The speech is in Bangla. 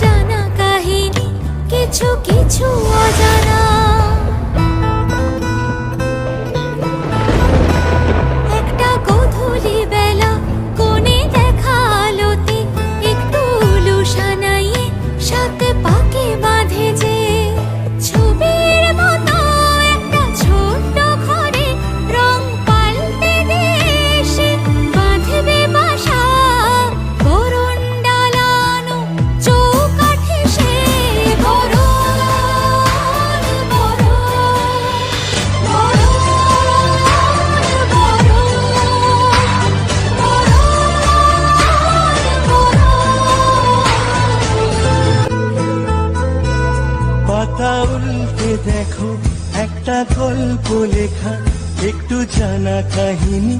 জানা কাহিনী কিছু কিছু অজানা পাতা উল্টে দেখো একটা গল্প লেখা একটু জানা কাহিনী।